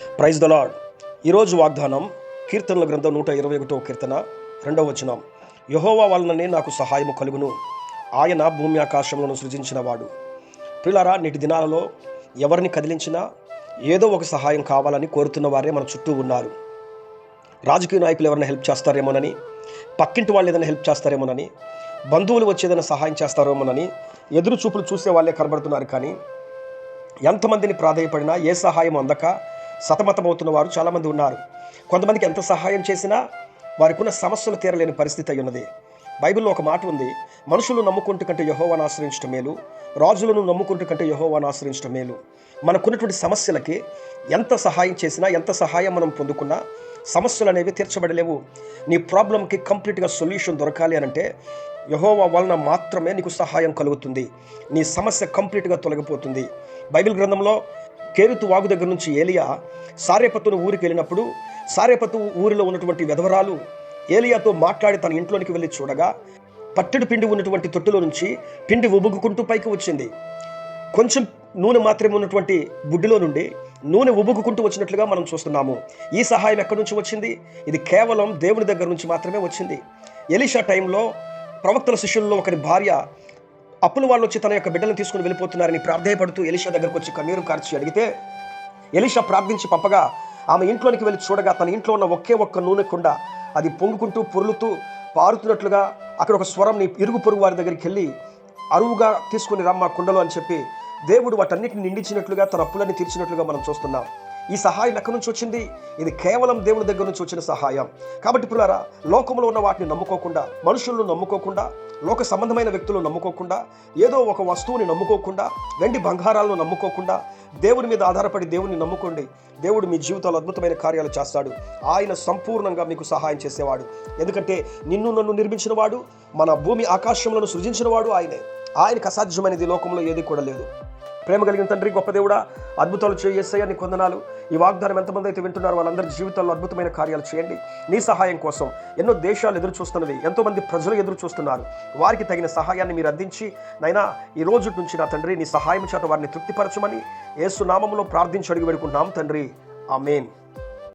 Praise the lord ఈరోజు వాగ్దానం కీర్తనల గ్రంథం నూట ఇరవై ఒకటో కీర్తన రెండవ వచనం. యహోవా వలననే నాకు సహాయము కలుగును. ఆయన భూమి ఆకాశములను సృజించినవాడు. పిల్లరా నేటి దినాలలో ఎవరిని కదిలించినా ఏదో ఒక సహాయం కావాలని కోరుతున్న వారే మన చుట్టూ ఉన్నారు. రాజకీయ నాయకులు ఎవరైనా హెల్ప్ చేస్తారేమోనని పక్కింటి వాళ్ళు ఏదైనా హెల్ప్ చేస్తారేమోనని బంధువులు వచ్చి ఏదైనా సహాయం చేస్తారేమోనని ఎదురు చూపులు చూసే వాళ్ళే కనబడుతున్నారు కానీ ఎంతమందిని ప్రాధాయపడినా ఏ సహాయం అందక సతమతమవుతున్న వారు చాలామంది ఉన్నారు. కొంతమందికి ఎంత సహాయం చేసినా వారికున్న సమస్యలు తీరలేని పరిస్థితి అయి ఉన్నది. బైబిల్లో ఒక మాట ఉంది మనుషులు నమ్ముకుంటు కంటే యహోవాను ఆశ్రయించడం మేలు రాజులను నమ్ముకుంటు కంటే యహోవాను ఆశ్రయించడం మేలు. మనకున్నటువంటి సమస్యలకి ఎంత సహాయం చేసినా ఎంత సహాయం మనం పొందుకున్నా సమస్యలు అనేవి తీర్చబడలేవు. నీ ప్రాబ్లంకి కంప్లీట్గా సొల్యూషన్ దొరకాలి అని అంటే యహోవా వలన మాత్రమే నీకు సహాయం కలుగుతుంది. నీ సమస్య కంప్లీట్గా తొలగిపోతుంది. బైబిల్ గ్రంథంలో కేరుతు వాగు దగ్గర నుంచి ఏలియా సారేపత్తును ఊరికి వెళ్ళినప్పుడు సారేపత్తు ఊరిలో ఉన్నటువంటి వెధవరాలు ఏలియాతో మాట్లాడి తన ఇంట్లోనికి వెళ్ళి చూడగా పట్టెడు పిండి ఉన్నటువంటి తొట్టులో నుంచి పిండి ఉబుగుకుంటూ పైకి వచ్చింది. కొంచెం నూనె మాత్రమే ఉన్నటువంటి బుడ్డిలో నుండి నూనె ఉబుకుకుంటూ వచ్చినట్లుగా మనం చూస్తున్నాము. ఈ సహాయం ఎక్కడి నుంచి వచ్చింది? ఇది కేవలం దేవుని దగ్గర నుంచి మాత్రమే వచ్చింది. ఎలిషా టైంలో ప్రవక్తల శిష్యుల్లో ఒకరి భార్య అప్పుల వాళ్ళు వచ్చి తన యొక్క బిడ్డలను తీసుకుని వెళ్ళిపోతున్నారని ప్రార్థయపడుతూ ఎలిషా దగ్గరకు వచ్చి కన్నీరు కార్చి అడిగితే ఎలిషా ప్రార్థించి పంపగా ఆమె ఇంట్లోనికి వెళ్ళి చూడగా తన ఇంట్లో ఉన్న ఒకే ఒక్క నూనె కుండ అది పొంగుకుంటూ పొర్లుతూ పారుతున్నట్లుగా అక్కడ ఒక స్వరం నీ ఇరుగు పొరుగు వారి దగ్గరికి వెళ్ళి అరువుగా తీసుకుని రమ్మ కుండలో అని చెప్పి దేవుడు వాటన్నిటిని నిండించినట్లుగా తన అప్పులన్నీ తీర్చినట్లుగా మనం చూస్తున్నాం. ఈ సహాయం ఎక్కడి నుంచి వచ్చింది? ఇది కేవలం దేవుని దగ్గర నుంచి వచ్చిన సహాయం. కాబట్టి పిల్లారా లోకంలో ఉన్న వాటిని నమ్ముకోకుండా మనుషులను నమ్ముకోకుండా లోక సంబంధమైన వ్యక్తులను నమ్ముకోకుండా ఏదో ఒక వస్తువుని నమ్ముకోకుండా వెండి బంగారాలను నమ్ముకోకుండా దేవుని మీద ఆధారపడి దేవుని నమ్ముకోండి. దేవుడు మీ జీవితంలో అద్భుతమైన కార్యాలు చేస్తాడు. ఆయన సంపూర్ణంగా మీకు సహాయం చేసేవాడు. ఎందుకంటే నిన్ను నన్ను నిర్మించిన వాడు మన భూమి ఆకాశంలో సృజించిన వాడు ఆయనే. ఆయనకు అసాధ్యమైనది లోకంలో ఏది కూడా లేదు. ప్రేమ కలిగిన తండ్రి గొప్ప దేవుడా అద్భుతాలు చేయేస్తాయా నీ కొందనాలు. ఈ వాగ్దానం ఎంతమంది అయితే వింటున్నారో వాళ్ళందరి జీవితాల్లో అద్భుతమైన కార్యాలు చేయండి. నీ సహాయం కోసం ఎన్నో దేశాలు ఎదురు చూస్తున్నవి ఎంతోమంది ప్రజలు ఎదురు చూస్తున్నారు. వారికి తగిన సహాయాన్ని మీరు అందించి నైనా ఈ రోజు నుంచి నా తండ్రి నీ సహాయం చేత వారిని తృప్తిపరచమని ఏసునామంలో ప్రార్థించి అడిగి పెడుకుంటున్నాం తండ్రి. ఆమెన్.